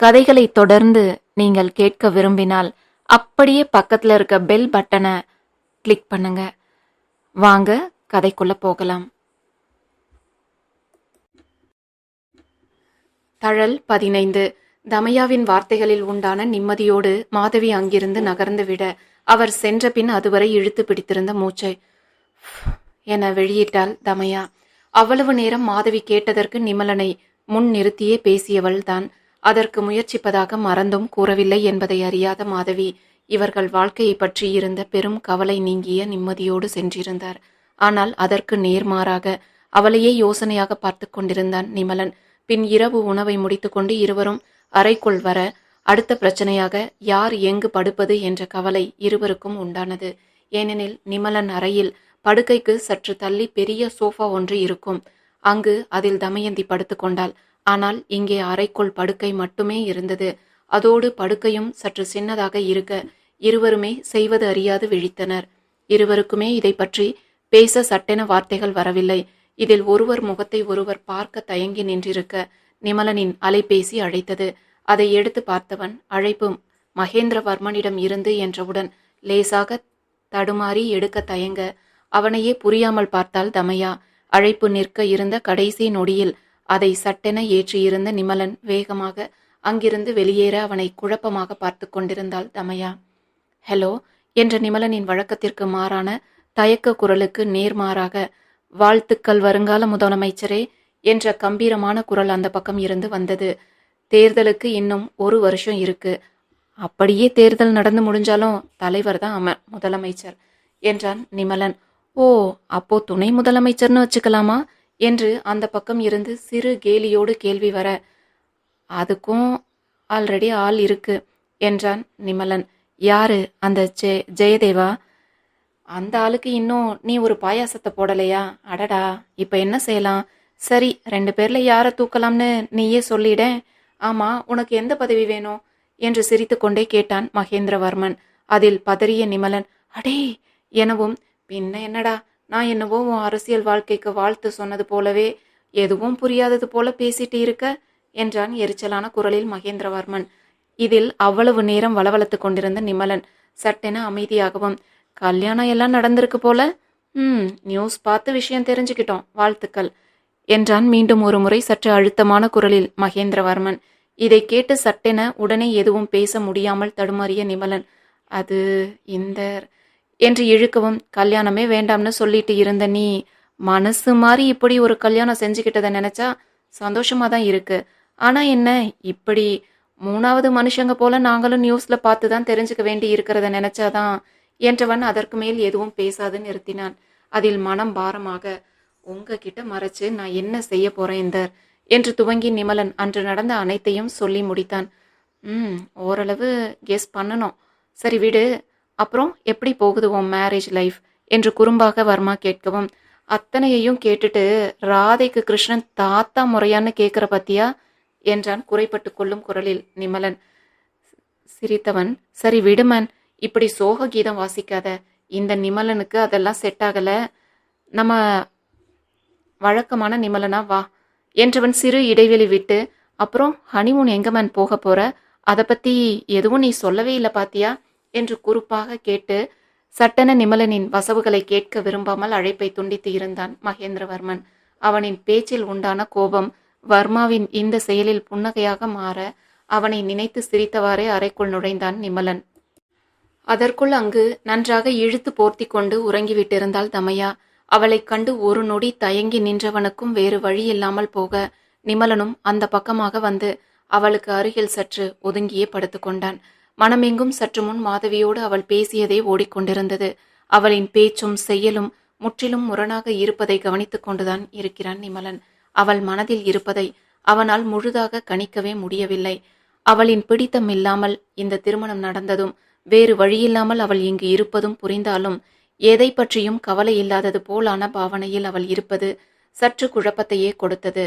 கதைகளை தொடர்ந்து நீங்கள் கேட்க விரும்பினால் அப்படியே பக்கத்தில் இருக்க பெல் பட்டனை கிளிக் பண்ணுங்க. வாங்க கதைக்குள்ள போகலாம். தழல் பதினைந்து. தமையாவின் வார்த்தைகளில் உண்டான நிம்மதியோடு மாதவி அங்கிருந்து நகர்ந்து விட அவர் சென்ற பின் அதுவரை இழுத்து பிடித்திருந்த மூச்சை. என வெளியிட்டாள் தமையா. அவ்வளவு நேரம் மாதவி கேட்டதற்கு நிமலனை முன் நிறுத்தியே பேசியவள் தான் அதற்கு முயற்சிப்பதாக மறந்தும் கூறவில்லை என்பதை அறியாத மாதவி இவர்கள் வாழ்க்கையை பற்றி இருந்த பெரும் கவலை நீங்கிய நிம்மதியோடு சென்றிருந்தார். ஆனால் அதற்கு நேர்மாறாக அவளையே யோசனையாக பார்த்து கொண்டிருந்தான் நிமலன். பின் இரவு உணவை முடித்துக்கொண்டு இருவரும் அறைக்குள் வர அடுத்த பிரச்சனையாக யார் எங்கு படுப்பது என்ற கவலை இருவருக்கும் உண்டானது. ஏனெனில் நிமலன் அறையில் படுக்கைக்கு சற்று தள்ளி பெரிய சோஃபா ஒன்று இருக்கும். அங்கு அதில் தமயந்தி படுத்துக்கொண்டாள் ஆனால் இங்கே அறைக்குள் படுக்கை மட்டுமே இருந்தது. அதோடு படுக்கையும் சற்று சின்னதாக இருக்க இருவருமே செய்வது அறியாது விழித்தனர். இருவருக்குமே இதை பற்றி பேச சட்டென வார்த்தைகள் வரவில்லை. இதில் ஒருவர் முகத்தை ஒருவர் பார்க்க தயங்கி நின்றிருக்க நிமலனின் அலைபேசி அழைத்தது. அதை எடுத்து பார்த்தவன் அழைப்பு மகேந்திரவர்மனிடம் இருந்து என்றவுடன் லேசாக தடுமாறி எடுக்க தயங்க அவனையே புரியாமல் பார்த்தாள் தமையா. அழைப்பு நிற்க இருந்த கடைசி நொடியில் அதை சட்டென ஏற்றியிருந்த நிமலன் வேகமாக அங்கிருந்து வெளியேற அவனை குழப்பமாக பார்த்து கொண்டிருந்தாள் தமையா. ஹலோ என்ற நிமலனின் வழக்கத்திற்கு மாறான தயக்க குரலுக்கு நேர்மாறாக வாழ்த்துக்கள் வருங்கால முதலமைச்சரே என்ற கம்பீரமான குரல் அந்த பக்கம் இருந்து வந்தது. தேர்தலுக்கு இன்னும் ஒரு வருஷம் இருக்கு. அப்படியே தேர்தல் நடந்து முடிஞ்சாலும் தலைவர் தான் அம முதலமைச்சர் என்றான் நிமலன். ஓ அப்போ துணை முதலமைச்சர்னு வச்சுக்கலாமா? என்று அந்த பக்கம் இருந்து சிறு கேலியோடு கேள்வி வர அதுக்கும் ஆல்ரெடி ஆள் இருக்கு என்றான் நிமலன். யாரு அந்த ஜெ ஜெயதேவா? அந்த ஆளுக்கு இன்னும் நீ ஒரு பாயாசத்தை போடலையா? அடடா இப்போ என்ன செய்யலாம்? சரி ரெண்டு பேர்ல யாரை தூக்கலாம்னு நீயே சொல்லிட. ஆமா உனக்கு எந்த பதவி வேணும்? என்று சிரித்துக்கொண்டே கேட்டான் மகேந்திரவர்மன். அதில் பதறிய நிமலன் அடே எனவும் பின்ன என்னடா? நான் என்னவோ உன் அரசியல் வாழ்க்கைக்கு வாழ்த்து சொன்னது போலவே எதுவும் புரியாதது போல பேசிட்டு இருக்க என்றான் எரிச்சலான குரலில் மகேந்திரவர்மன். இதில் அவ்வளவு நேரம் வளவளத்து கொண்டிருந்த நிமலன் சட்டென அமைதியாகவும் கல்யாணம் எல்லாம் நடந்திருக்கு போல? ம் நியூஸ் பார்த்து விஷயம் தெரிஞ்சுக்கிட்டோம் வாழ்த்துக்கள் என்றான் மீண்டும் ஒரு முறை சற்று அழுத்தமான குரலில் மகேந்திரவர்மன். இதை கேட்டு சட்டென உடனே எதுவும் பேச முடியாமல் தடுமாறிய நிமலன் அது இந்த என்று இழுக்கவும் கல்யாணமே வேண்டாம்னு சொல்லிட்டு இருந்த நீ மனசு மாதிரி இப்படி ஒரு கல்யாணம் செஞ்சுக்கிட்டதை நினைச்சா சந்தோஷமா தான் இருக்கு. ஆனா என்ன இப்படி மூணாவது மனுஷங்க போல நாங்களும் நியூஸ்ல பார்த்து தான் தெரிஞ்சுக்க வேண்டி இருக்கிறத நினைச்சாதான் என்றவன் அதற்கு மேல் எதுவும் பேசாது நிறுத்தினான். அதில் மனம் பாரமாக உங்ககிட்ட மறைச்சு நான் என்ன செய்ய போறேன் இந்த என்று துவங்கி நிமலன் அன்று நடந்த அனைத்தையும் சொல்லி முடித்தான். ம் ஓரளவு கெஸ் பண்ணணும். சரி விடு அப்புறம் எப்படி போகுது உன் மேரேஜ் லைஃப் என்று குறும்பாக வர்மா கேட்கவும் அத்தனையையும் கேட்டுட்டு ராதைக்கு கிருஷ்ணன் தாத்தா முறையான்னு கேட்குற பத்தியா? என்றான் குறைப்பட்டு கொள்ளும் குரலில் நிமலன். சிரித்தவன் சரி விடுமன் இப்படி சோக கீதம் வாசிக்காத. இந்த நிமலனுக்கு அதெல்லாம் செட் ஆகலை. நம்ம வழக்கமான நிமலனா வா என்றவன் சிறு இடைவெளி விட்டு அப்புறம் ஹனிமூன் எங்கமன் போக போற? அதை பத்தி எதுவும் நீ சொல்லவே இல்லை பாத்தியா? என்று குறுப்பாக கேட்டு சட்டென நிமலனின் வசவுகளை கேட்க விரும்பாமல் அழைப்பை துண்டித்து இருந்தான் மகேந்திரவர்மன். அவனின் பேச்சில் உண்டான கோபம் வர்மாவின் இந்த செயலில் புன்னகையாக மாற அவனை நினைத்து சிரித்தவாறே அறைக்குள் நுழைந்தான் நிமலன். அதற்குள் அங்கு நன்றாக இழுத்து போர்த்தி கொண்டு உறங்கிவிட்டிருந்தாள் தமையா. அவளைக் கண்டு ஒரு நொடி தயங்கி நின்றவனுக்கும் வேறு வழி இல்லாமல் போக நிமலனும் அந்த பக்கமாக வந்து அவளுக்கு அருகில் சற்று ஒதுங்கியே படுத்துக்கொண்டான். மனமெங்கும் சற்று முன் மாதவியோடு அவள் பேசியதே ஓடிக்கொண்டிருந்தது. அவளின் பேச்சும் செயலும் முற்றிலும் முரணாக இருப்பதை கவனித்துக் கொண்டுதான் இருக்கிறான் நிமலன். அவள் மனதில் இருப்பதை அவனால் முழுதாக கணிக்கவே முடியவில்லை. அவளின் பிடித்தம் இல்லாமல் இந்த திருமணம் நடந்ததும் வேறு வழியில்லாமல் அவள் இங்கு இருப்பதும் புரிந்தாலும் எதை பற்றியும் கவலை இல்லாதது போலான பாவனையில் அவள் இருப்பது சற்று குழப்பத்தையே கொடுத்தது.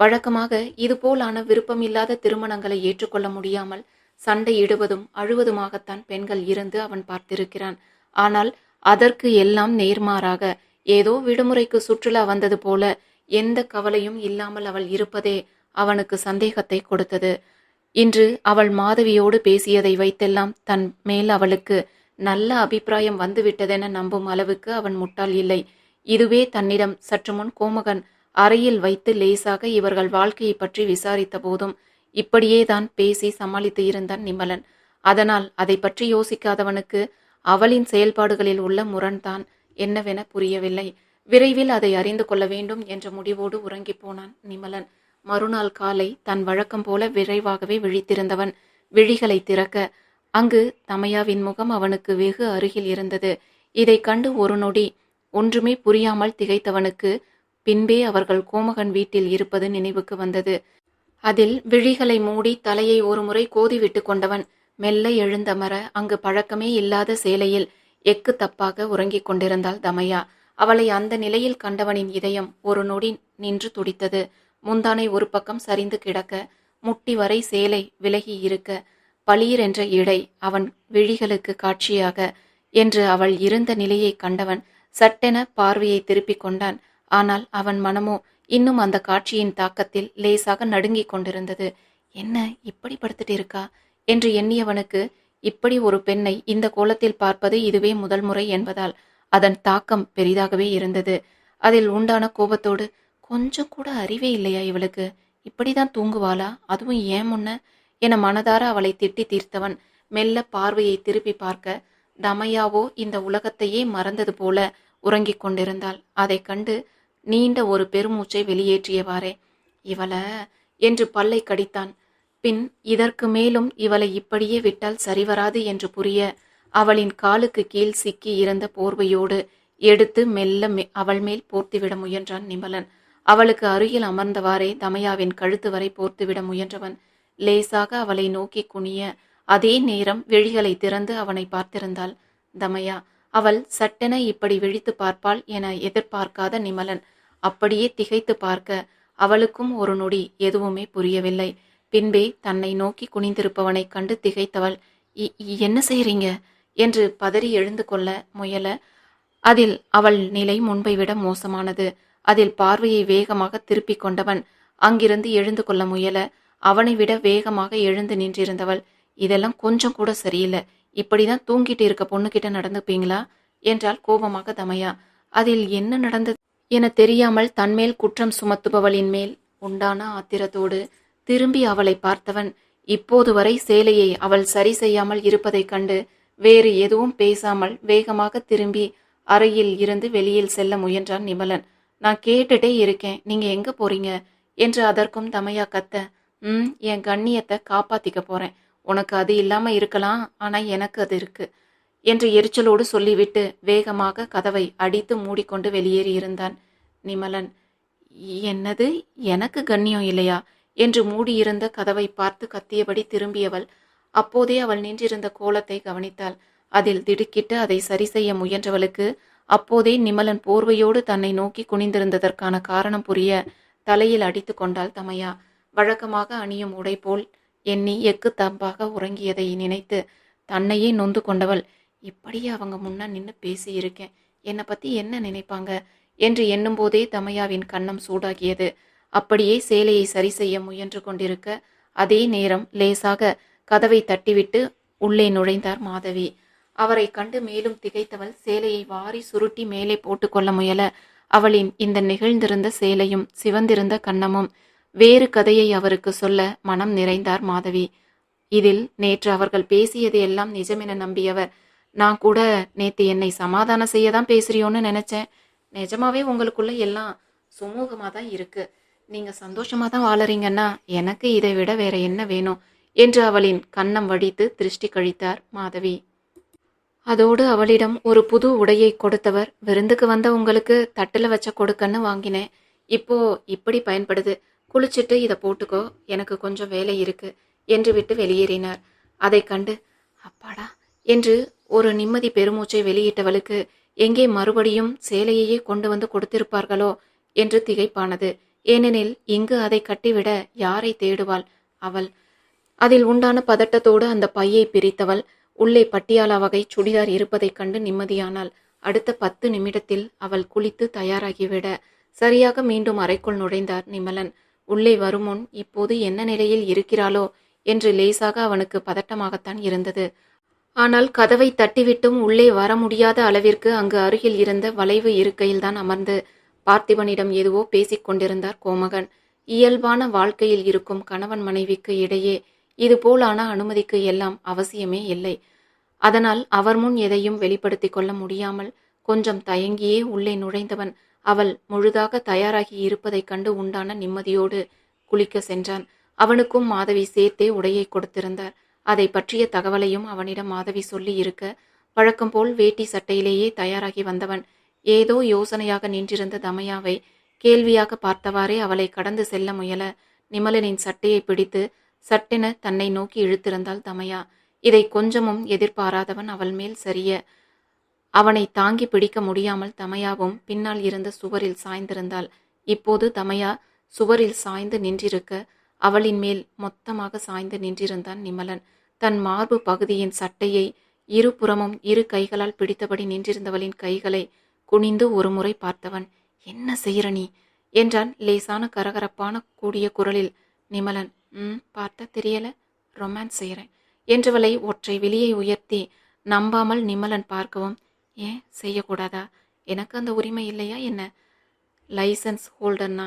வழக்கமாக இதுபோலான விருப்பமில்லாத திருமணங்களை ஏற்றுக்கொள்ள முடியாமல் சண்டையிடுவதும் அழுவதுமாகத்தான் பெண்கள் இருந்து அவன் பார்த்திருக்கிறான். ஆனால் அதற்கு எல்லாம் நேர்மாறாக ஏதோ விடுமுறைக்கு சுற்றுலா வந்தது போல எந்த கவலையும் இல்லாமல் அவள் இருப்பதே அவனுக்கு சந்தேகத்தை கொடுத்தது. இன்று அவள் மாதவியோடு பேசியதை வைத்தெல்லாம் தன் மேல் அவளுக்கு நல்ல அபிப்பிராயம் வந்துவிட்டதென நம்பும் அளவுக்கு அவன் முட்டாள் இல்லை. இதுவே தன்னிடம் சற்று முன் கோமகன் அறையில் வைத்து லேசாக இவர்கள் வாழ்க்கையை பற்றி விசாரித்த போதும் இப்படியே தான் பேசி சமாளித்து இருந்தான் நிமலன். அதனால் அதை பற்றி யோசிக்காதவனுக்கு அவளின் செயல்பாடுகளில் உள்ள முரண்தான் என்னவென புரியவில்லை. விரைவில் அதை அறிந்து கொள்ள வேண்டும் என்ற முடிவோடு உறங்கிப் போனான் நிமலன். மறுநாள் காலை தன் வழக்கம் போல விரைவாகவே விழித்திருந்தவன். விழிகளை திறக்க அங்கு தமையாவின் முகம் அவனுக்கு வெகு அருகில் இருந்தது. இதை கண்டு ஒரு நொடி ஒன்றுமே புரியாமல் திகைத்தவனுக்கு பின்பே அவர்கள் கோமகன் வீட்டில் இருப்பது நினைவுக்கு வந்தது. அதில் விழிகளை மூடி தலையை ஒருமுறை கோதிவிட்டு கொண்டவன் மெல்ல எழுந்தமர அங்கு பழக்கமே இல்லாத சேலையில் எக்கு தப்பாக உறங்கிக் கொண்டிருந்தாள் தமையா. அவளை அந்த நிலையில் கண்டவனின் இதயம் ஒரு நொடி நின்று துடித்தது. முந்தானை ஒரு பக்கம் சரிந்து கிடக்க முட்டி வரை சேலை விலகி இருக்க பளீர் என்ற இடை அவன் விழிகளுக்கு காட்சியாக என்று அவள் இருந்த நிலையை கண்டவன் சட்டென பார்வையை திருப்பிக் கொண்டான். ஆனால் அவன் மனமோ இன்னும் அந்த காட்சியின் தாக்கத்தில் லேசாக நடுங்கிக் கொண்டிருந்தது. என்ன இப்படி படுத்துட்டு இருக்கா? என்று எண்ணியவனுக்கு இப்படி ஒரு பெண்ணை இந்த கோலத்தில் பார்ப்பது இதுவே முதல் முறை என்பதால் அதன் தாக்கம் பெரிதாகவே இருந்தது. அதில் உண்டான கோபத்தோடு கொஞ்சம் கூட அறிவே இல்லையா இவளுக்கு? இப்படிதான் தூங்குவாளா? அதுவும் ஏன் முன்ன? என மனதார அவளை திட்டி தீர்த்தவன் மெல்ல பார்வையை திருப்பி பார்க்க தமையாவோ இந்த உலகத்தையே மறந்தது போல உறங்கிக் கொண்டிருந்தாள். அதைக் கண்டு நீண்ட ஒரு பெருமூச்சை வெளியேற்றியவாறே. இவள என்று பல்லை கடித்தான். பின் இதற்கு மேலும் இவளை இப்படியே விட்டால் சரிவராது என்று புரிய அவளின் காலுக்கு கீழ் சிக்கி இருந்த போர்வையோடு எடுத்து மெல்ல மெ- அவள் மேல் போர்த்துவிட முயன்றான் நிமலன். அவளுக்கு அருகில் அமர்ந்தவாறே தமையாவின் கழுத்து வரை போர்த்துவிட முயன்றவன். லேசாக அவளை நோக்கி குனிய அதே நேரம் விழிகளை திறந்து அவனை பார்த்திருந்தாள். தமையா அவள் சட்டென இப்படி விழித்து பார்ப்பாள் என எதிர்பார்க்காத நிமலன் அப்படியே திகைத்து பார்க்க அவளுக்கும் ஒரு நொடி எதுவுமே புரியவில்லை. பின்பே தன்னை நோக்கி குனிந்திருப்பவனை கண்டு திகைத்தவள் "இ- என்ன செய்றீங்க? என்று பதறி எழுந்து கொள்ள முயல. அதில் அவள் நிலை முன்பை விட மோசமானது. அதில் பார்வையை வேகமாக திருப்பிக் கொண்டவன் அங்கிருந்து எழுந்து கொள்ள முயல. அவனை விட வேகமாக எழுந்து நின்றிருந்தவள் இதெல்லாம் கொஞ்சம் கூட சரியில்லை. இப்படிதான் தூங்கிட்டு இருக்க பொண்ணுகிட்ட நடந்துப்பீங்களா? என்றாள் கோபமாக தமையா. அதில் என்ன நடந்தது? என தெரியாமல் தன்மேல் குற்றம் சுமத்துபவளின் மேல் உண்டான ஆத்திரத்தோடு திரும்பி அவளை பார்த்தவன் இப்போது வரை சேலையை அவள் சரி செய்யாமல் இருப்பதைக் கண்டு வேறு எதுவும் பேசாமல் வேகமாக திரும்பி அறையில் இருந்து வெளியில் செல்ல முயன்றான் நிமலன். நான் கேட்டுட்டே இருக்கேன். நீங்க எங்க போறீங்க? என்று அதற்கும் தமையா கத்த ம் என் கண்ணியத்தை காப்பாத்திக்க போறேன். உனக்கு அது இல்லாம இருக்கலாம். ஆனா எனக்கு அது இருக்கு. என்று எரிச்சலோடு சொல்லிவிட்டு வேகமாக கதவை அடித்து மூடிக்கொண்டு வெளியேறி இருந்தான். நிமலன் என்னது? எனக்கு கண்ணியம் இல்லையா? என்று மூடியிருந்த கதவை பார்த்து கத்தியபடி திரும்பியவள். அப்போதே அவள் நின்றிருந்த கோலத்தை கவனித்தாள். அதில் திடுக்கிட்டு அதை சரி செய்ய முயன்றவளுக்கு அப்போதே நிமலன் போர்வையோடு தன்னை நோக்கி குனிந்திருந்ததற்கான காரணம் புரிய தலையில் அடித்து கொண்டாள் தமையா. வழக்கமாக அணியும் உடை போல் எண்ணி எக்கு தப்பாக உறங்கியதை நினைத்து தன்னையே நொந்து கொண்டவள். இப்படியே அவங்க முன்னா நின்று பேசியிருக்கேன் என்னை பத்தி என்ன நினைப்பாங்க? என்று எண்ணும்போதே தமையாவின் கன்னம் சூடாகியது. அப்படியே சேலையை சரி செய்ய முயன்று கொண்டிருக்க அதே நேரம் லேசாக கதவை தட்டிவிட்டு உள்ளே நுழைந்தார் மாதவி. அவரை கண்டு மேலும் திகைத்தவள் சேலையை வாரி சுருட்டி மேலே போட்டுக்கொள்ள முயல. அவளின் இந்த நிகழ்ந்திருந்த சேலையும் சிவந்திருந்த கன்னமும் வேறு கதையை அவருக்கு சொல்ல மனம் நிறைந்தார் மாதவி. இதில் நேற்று அவர்கள் பேசியது எல்லாம் நிஜமென நம்பியவர் நான் கூட நேற்று என்னை சமாதானம் செய்ய தான் பேசுறியோன்னு நினச்சேன். நிஜமாவே உங்களுக்குள்ள எல்லாம் சுமூகமாக தான் இருக்கு. நீங்க சந்தோஷமா தான் வாழறீங்கன்னா எனக்கு இதை விட வேற என்ன வேணும்? என்று அவளின் கன்னம் வடித்து திருஷ்டி கழித்தார் மாதவி. அதோடு அவளிடம் ஒரு புது உடையை கொடுத்தவர் விருந்துக்கு வந்த உங்களுக்கு தட்டில் வச்ச கொடுக்கன்னு வாங்கினேன். இப்போ இப்படி பயன்படுது. குளிச்சுட்டு இதை போட்டுக்கோ. எனக்கு கொஞ்சம் வேலை இருக்கு என்று விட்டு வெளியேறினார். அதை கண்டு அப்பாடா என்று ஒரு நிம்மதி பெருமூச்சை வெளியிட்டவளுக்கு எங்கே மறுபடியும் சேலையையே கொண்டு வந்து கொடுத்திருப்பார்களோ என்று திகைப்பானது. ஏனெனில் இங்கு அதை கட்டிவிட யாரை தேடுவாள்? அவள். அதில் உண்டான பதட்டத்தோடு அந்த பையை பிரித்தவள். உள்ளே பட்டியாலா வகை சுடிதார் இருப்பதைக் கண்டு நிம்மதியானாள். அடுத்த பத்து நிமிடத்தில் அவள் குளித்து தயாராகிவிட. சரியாக மீண்டும் அறைக்குள் நுழைந்தார் நிமலன். உள்ளே வருமுன் இப்போது என்ன நிலையில் இருக்கிறாளோ? என்று லேசாக அவனுக்கு பதட்டமாகத்தான் இருந்தது. ஆனால் கதவை தட்டிவிட்டும் உள்ளே வர முடியாத அளவிற்கு அங்கு அருகில் இருந்த வளைவு இருக்கையில்தான் அமர்ந்து பார்த்திபனிடம் எதுவோ பேசிக் கொண்டிருந்தார் கோமகன். இயல்பான வாழ்க்கையில் இருக்கும் கணவன் மனைவிக்கு இடையே இதுபோலான அனுமதிக்கு எல்லாம் அவசியமே இல்லை. அதனால் அவர் முன் எதையும் வெளிப்படுத்திக் கொள்ள முடியாமல் கொஞ்சம் தயங்கியே உள்ளே நுழைந்தவன் அவள் முழுதாக தயாராகி இருப்பதைக் கண்டு உண்டான நிம்மதியோடு குளிக்க சென்றான். அவனுக்கும் மாதவி சேர்த்தே உடையை கொடுத்திருந்தார். அதை பற்றிய தகவலையும் அவனிடம் மாதவி சொல்லி இருக்க வழக்கம் போல் வேட்டி சட்டையிலேயே தயாராகி வந்தவன். ஏதோ யோசனையாக நின்றிருந்த தமயாவை கேள்வியாக பார்த்தவாறே அவளை கடந்து செல்ல முயல நிமலனின் சட்டையை பிடித்து சட்டென தன்னை நோக்கி இழுத்திருந்தாள் தமயா. இதை கொஞ்சமும் எதிர்பாராதவன் அவள் மேல் சரிய. அவனை தாங்கி பிடிக்க முடியாமல் தமையாவும் பின்னால் இருந்த சுவரில் சாய்ந்திருந்தாள். இப்போது தமயா சுவரில் சாய்ந்து நின்றிருக்க அவளின் மேல் மொத்தமாக சாய்ந்து நின்றிருந்தான் நிமலன். தன் மார்பு பகுதியின் சட்டையை இருபுறமும் இரு கைகளால் பிடித்தபடி நின்றிருந்தவளின் கைகளை குனிந்து ஒருமுறை பார்த்தவன் என்ன செய்யற நீ? என்றான் லேசான கரகரப்பான கூடிய குரலில் நிமலன். ம் பார்த்தா தெரியல ரொமான்ஸ் செய்கிறேன் என்றவளை ஒற்றை வெளியை உயர்த்தி நம்பாமல் நிமலன் பார்க்கவும் ஏன் செய்யக்கூடாதா? எனக்கு அந்த உரிமை இல்லையா என்ன? லைசன்ஸ் ஹோல்டர்னா?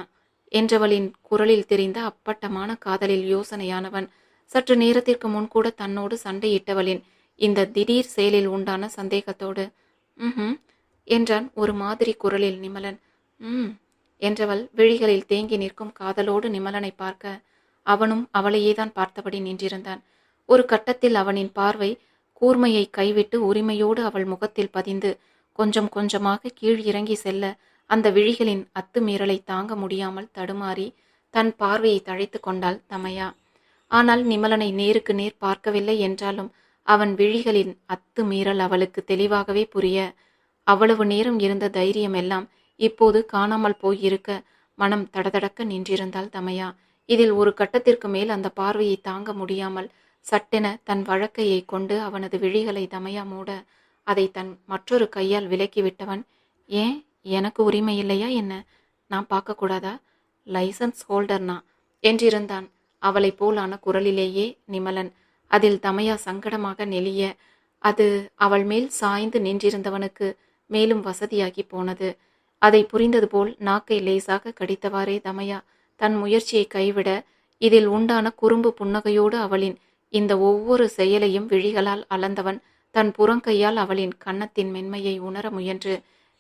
என்றவளின் குரலில் தெரிந்த அப்பட்டமான காதலில் யோசனையானவன் சற்று நேரத்திற்கு முன்கூட தன்னோடு சண்டையிட்டவளின் இந்த திடீர் செயலில் உண்டான சந்தேகத்தோடு ம் என்றான் ஒரு மாதிரி குரலில் நிமலன். ம் என்றவள் விழிகளில் தேங்கி நிற்கும் காதலோடு நிமலனை பார்க்க அவனும் அவளையேதான் பார்த்தபடி நின்றிருந்தான். ஒரு கட்டத்தில் அவனின் பார்வை கூர்மையை கைவிட்டு உரிமையோடு அவள் முகத்தில் பதிந்து கொஞ்சம் கொஞ்சமாக கீழ் இறங்கி செல்ல அந்த விழிகளின் அத்துமீறலை தாங்க முடியாமல் தடுமாறி தன் பார்வையை தழைத்து கொண்டாள் தமையா. ஆனால் நிமலனை நேருக்கு நேர் பார்க்கவில்லை என்றாலும் அவன் விழிகளின் அத்துமீறல் அவளுக்கு தெளிவாகவே புரிய அவ்வளவு நேரம் இருந்த தைரியம் எல்லாம் இப்போது காணாமல் போயிருக்க மனம் தடதடக்க நின்றிருந்தாள் தமையா. இதில் ஒரு கட்டத்திற்கு மேல் அந்த பார்வையை தாங்க முடியாமல் சட்டென தன் வழக்கையை கொண்டு அவனது விழிகளை தமையா மூட அதை தன் மற்றொரு கையால் விலக்கிவிட்டவன் ஏன்? எனக்கு உரிமை இல்லையா என்ன? நான் பார்க்கக்கூடாதா லைசன்ஸ் ஹோல்டர்னா? என்றிருந்தான். அவளைப் போலான குரலிலேயே நிமலன். அதில் தமையா சங்கடமாக நெளிய அது அவள் மேல் சாய்ந்து நின்றிருந்தவனுக்கு மேலும் வசதியாகி போனது. அதை புரிந்தது போல் நாக்கை லேசாக கடித்தவாறே தமையா தன் முயற்சியை கைவிட இதில் உண்டான குறும்பு புன்னகையோடு அவளின் இந்த ஒவ்வொரு செயலையும் விழிகளால் அளந்தவன் தன் புறங்கையால் அவளின் கன்னத்தின் மென்மையை உணர முயன்று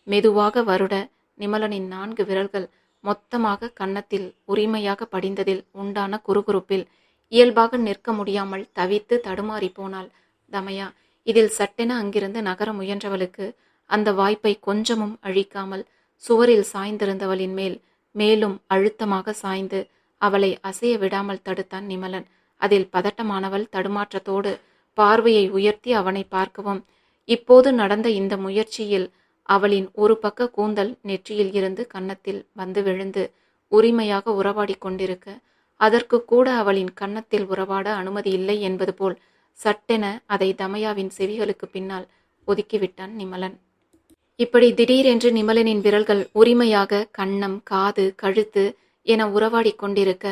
மெதுவாக வருட நிமலனின் நான்கு விரல்கள் மொத்தமாக கன்னத்தில் உரிமையாக படிந்ததில் உண்டான குறுகுறுப்பில் இயல்பாக நிற்க முடியாமல் தவித்து தடுமாறி போனாள் தமயா. இதில் சட்டென அங்கிருந்து நகர முயன்றவளுக்கு அந்த வாய்ப்பை கொஞ்சமும் அழிக்காமல் சுவரில் சாய்ந்திருந்தவளின் மேல் மேலும் அழுத்தமாக சாய்ந்து அவளை அசைய விடாமல் தடுத்தான் நிமலன். அதில் பதட்டமானவள் தடுமாற்றத்தோடு பார்வையை உயர்த்தி அவனை பார்க்கவும் இப்போது நடந்த இந்த முயற்சியில் அவளின் ஒரு பக்க கூந்தல் நெற்றியில் இருந்து கன்னத்தில் வந்து விழுந்து உரிமையாக உறவாடி கொண்டிருக்க அதற்கு கூட அவளின் கன்னத்தில் உறவாட அனுமதி இல்லை என்பது போல் சட்டென அதை தமயாவின் செவிகளுக்கு பின்னால் ஒதுக்கிவிட்டான் நிமலன். இப்படி திடீரென்று நிமலனின் விரல்கள் உரிமையாக கன்னம் காது கழுத்து என உறவாடிக் கொண்டிருக்க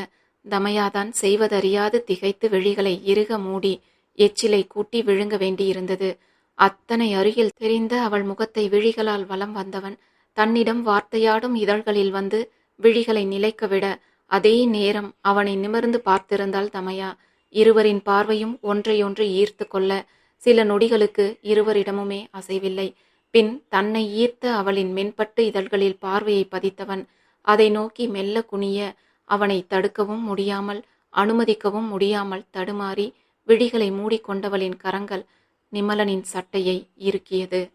தமயாதான் செய்வதறியாது திகைத்து விழிகளை இறுக மூடி எச்சிலை கூட்டி விழுங்க வேண்டியிருந்தது. அத்தனை அருகில் தெரிந்த அவள் முகத்தை விழிகளால் வலம் வந்தவன் தன்னிடம் வார்த்தையாடும் இதழ்களில் வந்து விழிகளை நிலைக்க விட அதே நேரம் அவனை நிமிர்ந்து பார்த்திருந்தாள் தமையா. இருவரின் பார்வையும் ஒன்றையொன்று ஈர்த்து கொள்ள சில நொடிகளுக்கு இருவரிடமுமே அசைவில்லை. பின் தன்னை ஈர்த்த அவளின் மென்பட்டு இதழ்களில் பார்வையை பதித்தவன் அதை நோக்கி மெல்ல குனிய அவனை தடுக்கவும் முடியாமல் அனுமதிக்கவும் முடியாமல் தடுமாறி விழிகளை மூடிக்கொண்டவளின் கரங்கள் நிமலனின் சட்டையை இறுக்கியது.